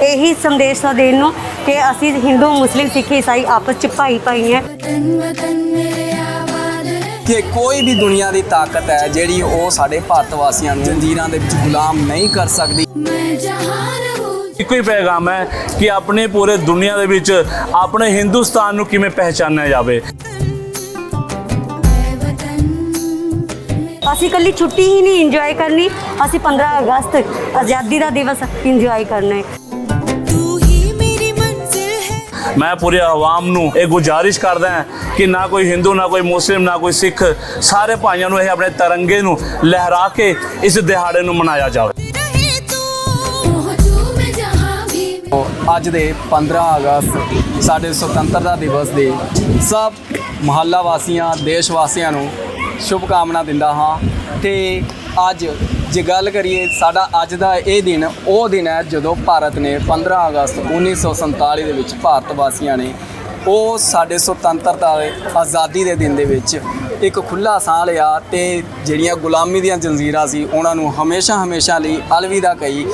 ਇਹੀ ਸੰਦੇਸ਼ ਦਾ ਦੇਣ ਨੂੰ ਕਿ ਅਸੀਂ ਹਿੰਦੂ ਮੁਸਲਿਮ ਸਿੱਖ ਈਸਾਈ ਆਪਸ ਚ ਭਾਈ ਭਾਈ ਹੈ ਕਿ ਕੋਈ ਵੀ ਦੁਨੀਆ ਦੀ ਤਾਕਤ ਹੈ ਜਿਹੜੀ ਉਹ ਸਾਡੇ ਭਾਰਤ ਵਾਸੀਆਂ ਨੂੰ ਜੰਜੀਰਾਂ ਦੇ ਵਿੱਚ ਗੁਲਾਮ ਨਹੀਂ ਕਰ ਸਕਦੀ। ਇੱਕੋ ਹੀ ਪੈਗਾਮ ਹੈ ਕਿ ਆਪਣੇ ਪੂਰੇ ਦੁਨੀਆ ਦੇ ਵਿੱਚ ਆਪਣੇ ਹਿੰਦੁਸਤਾਨ ਨੂੰ ਕਿਵੇਂ ਪਹਿਚਾਨਿਆ ਜਾਵੇ। ਅਸੀਂ ਕੱਲੀ ਛੁੱਟੀ ਹੀ ਨਹੀਂ ਇੰਜੋਏ ਕਰਨੀ ਅਸੀਂ 15 ਅਗਸਤ ਆਜ਼ਾਦੀ ਦਾ ਦਿਵਸ ਇੰਜੋਏ ਕਰਨਾ ਹੈ। ਮੈਂ ਪੂਰੇ ਆਵਾਮ ਨੂੰ ਇਹ ਗੁਜਾਰਿਸ਼ ਕਰਦਾ ਹਾਂ ਕਿ ਨਾ ਕੋਈ ਹਿੰਦੂ, ਨਾ ਕੋਈ ਮੁਸਲਿਮ, ਨਾ ਕੋਈ ਸਿੱਖ ਸਾਰੇ ਭਾਈਆਂ ਨੂੰ ਇਹ ਆਪਣੇ ਤਿਰੰਗੇ ਨੂੰ ਲਹਿਰਾ ਕੇ ਇਸ ਦਿਹਾੜੇ ਨੂੰ ਮਨਾਇਆ ਜਾਵੇ। ਅੱਜ ਦੇ 15 ਅਗਸਤ ਸਾਡੇ ਸੁਤੰਤਰਤਾ ਦਿਵਸ ਦੇ ਸਭ ਮਹੱਲਾ ਵਾਸੀਆਂ, ਦੇਸ਼ ਵਾਸੀਆਂ ਨੂੰ ਸ਼ੁਭ ਕਾਮਨਾ ਦਿੰਦਾ ਹਾਂ ਤੇ ਅੱਜ ਜੇ ਗੱਲ ਕਰੀਏ ਸਾਡਾ ਅੱਜ ਦਾ ਇਹ ਦਿਨ, ਉਹ ਦਿਨ ਹੈ ਜਦੋਂ ਭਾਰਤ ਨੇ 15 ਅਗਸਤ 1947 ਦੇ ਵਿੱਚ ਭਾਰਤ ਵਾਸੀਆਂ ਨੇ ਉਹ ਸਾਡੇ ਸੁਤੰਤਰਤਾ ਦੇ ਆਜ਼ਾਦੀ ਦੇ ਦਿਨ ਦੇ ਵਿੱਚ ਇੱਕ ਖੁੱਲਾ ਸਾਹ ਲਿਆ ਤੇ ਜਿਹੜੀਆਂ ਗੁਲਾਮੀ ਦੀਆਂ ਜੰਜ਼ੀਰਾਂ ਸੀ ਉਹਨਾਂ ਨੂੰ ਹਮੇਸ਼ਾ ਹਮੇਸ਼ਾ ਲਈ ਅਲਵਿਦਾ ਕਹੀ।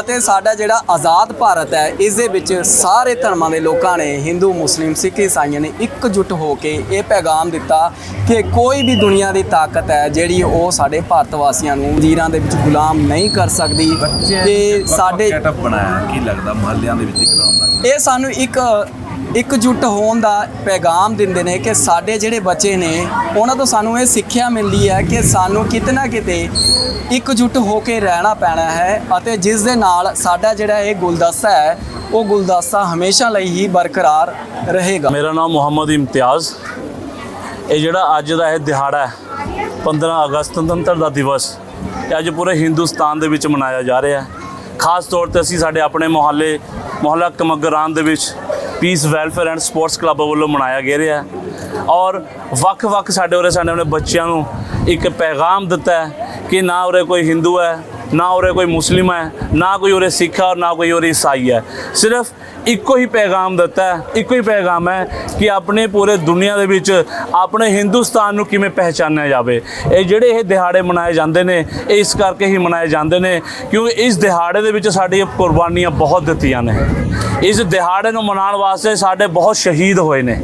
ਅਤੇ ਸਾਡਾ ਜਿਹੜਾ ਆਜ਼ਾਦ ਭਾਰਤ ਹੈ ਇਸ ਦੇ ਵਿੱਚ ਸਾਰੇ ਧਰਮਾਂ ਦੇ ਲੋਕਾਂ ਨੇ ਹਿੰਦੂ ਮੁਸਲਿਮ ਸਿੱਖ ਈਸਾਈਆਂ ਨੇ ਇਕਜੁੱਟ ਹੋ ਕੇ ਇਹ ਪੈਗਾਮ ਦਿੱਤਾ ਕਿ ਕੋਈ ਵੀ ਦੁਨੀਆ ਦੀ ਤਾਕਤ ਹੈ ਜਿਹੜੀ ਉਹ ਸਾਡੇ ਭਾਰਤ ਵਾਸੀਆਂ ਨੂੰ ਜੰਜ਼ੀਰਾਂ ਦੇ ਵਿੱਚ ਗੁਲਾਮ ਨਹੀਂ ਕਰ ਸਕਦੀ। ਤੇ ਸਾਡੇ ਬਣਾਇਆ ਕੀ ਲੱਗਦਾ ਮਹੱਲਿਆਂ ਦੇ ਵਿੱਚ ਕਰਾਉਣ ਦਾ? ਇਹ ਸਾਨੂੰ ਇੱਕ ਇਕਜੁੱਟ ਹੋਣ ਦਾ ਪੈਗਾਮ ਦਿੰਦੇ ਨੇ ਕਿ ਸਾਡੇ ਜਿਹੜੇ ਬੱਚੇ ਨੇ, ਉਹਨਾਂ ਤੋਂ ਸਾਨੂੰ ਇਹ ਸਿੱਖਿਆ ਮਿਲਦੀ ਹੈ ਕਿ ਸਾਨੂੰ ਕਿਤੇ ਨਾ ਕਿਤੇ ਇਕਜੁੱਟ ਹੋ ਕੇ ਰਹਿਣਾ ਪੈਣਾ ਹੈ ਅਤੇ ਜਿਸ ਦੇ ਨਾਲ ਸਾਡਾ ਜਿਹੜਾ ਇਹ ਗੁਲਦਸਤਾ ਹੈ, ਉਹ ਗੁਲਦਸਤਾ ਹਮੇਸ਼ਾ ਲਈ ਹੀ ਬਰਕਰਾਰ ਰਹੇਗਾ। ਮੇਰਾ ਨਾਮ ਮੁਹੰਮਦ ਇਮਤਿਆਜ਼। ਇਹ ਜਿਹੜਾ ਅੱਜ ਦਾ ਇਹ ਦਿਹਾੜਾ ਹੈ 15 ਅਗਸਤ ਸੁਤੰਤਰਤਾ ਦਾ ਦਿਵਸ, ਇਹ ਅੱਜ ਪੂਰੇ ਹਿੰਦੁਸਤਾਨ ਦੇ ਵਿੱਚ ਮਨਾਇਆ ਜਾ ਰਿਹਾ ਹੈ। ਖਾਸ ਤੌਰ ਤੇ ਅਸੀਂ ਸਾਡੇ ਆਪਣੇ ਮੁਹੱਲੇ, ਮੁਹੱਲਾ ਕਮਗਰਾਨ ਦੇ ਵਿੱਚ peace welfare and sports club ਵੱਲੋਂ ਮਨਾਇਆ ਗਿਆ ਰਿਹਾ ਔਰ ਵੱਖ-ਵੱਖ ਸਾਡੇ ਉਰੇ, ਸਾਡੇ ਆਪਣੇ ਬੱਚਿਆਂ ਨੂੰ ਇੱਕ ਪੈਗਾਮ ਦਿੱਤਾ ਹੈ ਕਿ ਨਾ ਉਰੇ ਕੋਈ ਹਿੰਦੂ ਹੈ ਨਾ ਉਰੇ ਕੋਈ ਮੁਸਲਿਮ ਹੈ, ਨਾ ਕੋਈ ਉਰੇ ਸਿੱਖ ਹੈ ਔਰ ਨਾ ਕੋਈ ਉਰੇ ਈਸਾਈ ਹੈ। ਸਿਰਫ ਇੱਕੋ ਹੀ ਪੈਗਾਮ ਦਿੱਤਾ ਹੈ, ਇੱਕੋ ਹੀ ਪੈਗਾਮ ਹੈ ਕਿ ਆਪਣੇ ਪੂਰੇ ਦੁਨੀਆ ਦੇ ਵਿੱਚ ਆਪਣੇ ਹਿੰਦੁਸਤਾਨ ਨੂੰ ਕਿਵੇਂ ਪਹਿਚਾਨਿਆ ਜਾਵੇ। ਇਹ ਜਿਹੜੇ ਇਹ ਦਿਹਾੜੇ ਮਨਾਏ ਜਾਂਦੇ ਨੇ, ਇਹ ਇਸ ਕਰਕੇ ਹੀ ਮਨਾਏ ਜਾਂਦੇ ਨੇ ਕਿਉਂਕਿ ਇਸ ਦਿਹਾੜੇ ਦੇ ਵਿੱਚ ਸਾਡੀਆਂ ਕੁਰਬਾਨੀਆਂ ਬਹੁਤ ਦਿੱਤੀਆਂ ਨੇ। ਇਸ ਦਿਹਾੜੇ ਨੂੰ ਮਨਾਉਣ ਵਾਸਤੇ ਸਾਡੇ ਬਹੁਤ ਸ਼ਹੀਦ ਹੋਏ ਨੇ।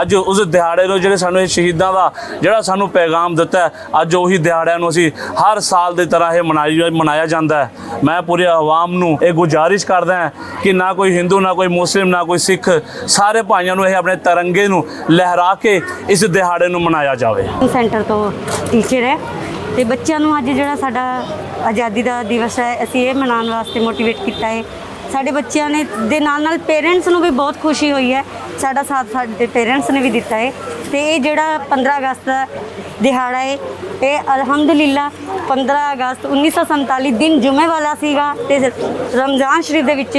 ਅੱਜ ਉਸ ਦਿਹਾੜੇ ਨੂੰ ਜਿਹੜੇ ਸਾਨੂੰ ਇਹ ਸ਼ਹੀਦਾਂ ਦਾ ਜਿਹੜਾ ਸਾਨੂੰ ਪੈਗਾਮ ਦਿੱਤਾ ਅੱਜ ਉਹੀ ਦਿਹਾੜਿਆਂ ਨੂੰ ਅਸੀਂ ਹਰ ਸਾਲ ਦੀ ਤਰ੍ਹਾਂ ਇਹ ਮਨਾਈ ਮਨਾਇਆ ਜਾਂਦਾ ਹੈ। ਮੈਂ ਪੂਰੇ ਆਵਾਮ ਨੂੰ ਇਹ ਗੁਜ਼ਾਰਿਸ਼ ਕਰਦਾ ਹਾਂ ਕਿ ਨਾ ਕੋਈ ਹਿੰਦੂ, ਨਾ ਕੋਈ ਮੁਸਲਿਮ, ਨਾ ਕੋਈ ਸਿੱਖ ਸਾਰੇ ਭਾਈਆਂ ਨੂੰ ਇਹ ਆਪਣੇ ਤਿਰੰਗੇ ਨੂੰ ਲਹਿਰਾ ਕੇ ਇਸ ਦਿਹਾੜੇ ਨੂੰ ਮਨਾਇਆ ਜਾਵੇ। ਸੈਂਟਰ ਤੋਂ ਟੀਚਰ ਹੈ ਤੇ ਬੱਚਿਆਂ ਨੂੰ ਅੱਜ ਜਿਹੜਾ ਸਾਡਾ ਆਜ਼ਾਦੀ ਦਾ ਦਿਵਸ ਹੈ, ਅਸੀਂ ਇਹ ਮਨਾਉਣ ਵਾਸਤੇ ਮੋਟੀਵੇਟ ਕੀਤਾ ਹੈ। ਸਾਡੇ ਬੱਚਿਆਂ ਨੇ ਦੇ ਨਾਲ ਨਾਲ ਪੇਰੈਂਟਸ ਨੂੰ ਵੀ ਬਹੁਤ ਖੁਸ਼ੀ ਹੋਈ ਹੈ। ਸਾਡਾ ਸਾਥ ਸਾਡੇ ਪੇਰੈਂਟਸ ਨੇ ਵੀ ਦਿੱਤਾ ਹੈ। ਤੇ ਇਹ ਜਿਹੜਾ 15 ਅਗਸਤ ਦਾ ਦਿਹਾੜਾ ਹੈ, ਇਹ ਅਲਹਮਦੁਲਿਲਾ 15 ਅਗਸਤ 1947 ਦਿਨ ਜੁਮੇ ਵਾਲਾ ਸੀਗਾ ਤੇ ਰਮਜ਼ਾਨ ਸ਼ਰੀਫ ਦੇ ਵਿੱਚ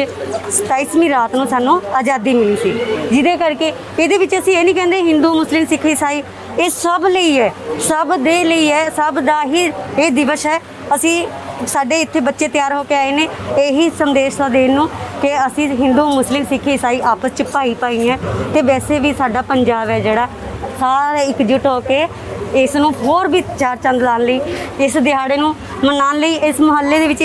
27ਵੀਂ ਰਾਤ ਨੂੰ ਸਾਨੂੰ ਆਜ਼ਾਦੀ ਮਿਲੀ ਸੀ। ਜਿਹਦੇ ਕਰਕੇ ਇਹਦੇ ਵਿੱਚ ਅਸੀਂ ਇਹ ਨਹੀਂ ਕਹਿੰਦੇ ਹਿੰਦੂ, ਮੁਸਲਿਮ, ਸਿੱਖ, ਈਸਾਈ, ਇਹ ਸਭ ਲਈ ਹੈ। ਸਭ ਦੇ ਲਈ ਹੈ, ਸਭ ਦਾ ਹੀ ਇਹ ਦਿਵਸ ਹੈ। ਅਸੀਂ ਸਾਡੇ ਇੱਥੇ ਬੱਚੇ ਤਿਆਰ ਹੋ ਕੇ ਆਏ ਨੇ। ਇਹੀ ਸੰਦੇਸ਼ ਦਾ ਦੇਣ ਨੂੰ ਕਿ ਅਸੀਂ ਹਿੰਦੂ, ਮੁਸਲਿਮ, ਸਿੱਖ, ਈਸਾਈ ਆਪਸ ਚ ਭਾਈ ਭਾਈ ਹੈ ਤੇ ਵੈਸੇ ਵੀ ਸਾਡਾ ਪੰਜਾਬ ਹੈ ਜਿਹੜਾ, ਸਾਰੇ ਇਕਜੁੱਟ ਹੋ ਕੇ ਇਸ ਨੂੰ ਹੋਰ ਵੀ ਚਾਰ ਚੰਦ ਲਾਉਣ ਲਈ, ਇਸ ਦਿਹਾੜੇ ਨੂੰ ਮਨਾਉਣ ਲਈ ਇਸ ਮੁਹੱਲੇ ਦੇ ਵਿੱਚ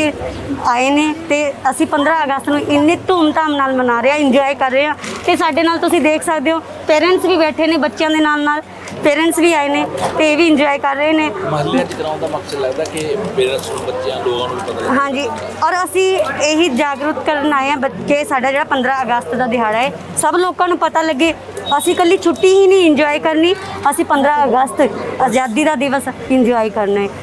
ਆਏ ਨੇ ਤੇ ਅਸੀਂ 15 ਅਗਸਤ ਨੂੰ ਇੰਨੀ ਧੂਮਧਾਮ ਨਾਲ ਮਨਾ ਰਹੇ ਹਾਂ ਇੰਜੋਏ ਕਰ ਰਹੇ ਹਾਂ ਤੇ ਸਾਡੇ ਨਾਲ ਤੁਸੀਂ ਦੇਖ ਸਕਦੇ ਹੋ ਪੇਰੈਂਟਸ ਵੀ ਬੈਠੇ ਨੇ ਬੱਚਿਆਂ ਦੇ ਨਾਲ ਨਾਲ ਪੇਰੈਂਟਸ ਵੀ ਆਏ ਨੇ ਤੇ ਇਹ ਵੀ ਇੰਜੋਏ ਕਰ ਰਹੇ ਨੇ। ਮਹੱਲਿਆਂ 'ਚ ਕਰਾਉਣ ਦਾ ਮਕਸਦ ਲੱਗਦਾ ਕਿ ਪੇਰੈਂਟਸ ਨੂੰ ਬੱਚਿਆਂ ਲੋਕਾਂ ਨੂੰ ਵੀ ਪਤਾ ਹਾਂਜੀ ਔਰ ਅਸੀਂ ਇਹੀ ਜਾਗਰੂਕ ਕਰਨ ਆਏ ਹਾਂ ਬੱਚ- ਕਿ ਸਾਡਾ ਜਿਹੜਾ 15 ਅਗਸਤ ਦਾ ਦਿਹਾੜਾ ਹੈ ਸਭ ਲੋਕਾਂ ਨੂੰ ਪਤਾ ਲੱਗੇ ਅਸੀਂ ਕੱਲੀ ਛੁੱਟੀ ਹੀ ਨਹੀਂ ਇੰਜੋਏ ਕਰਨੀ ਅਸੀਂ 15 ਅਗਸਤ ਆਜ਼ਾਦੀ ਦਾ ਦਿਵਸ ਇੰਜੋਏ ਕਰਨਾ ਹੈ।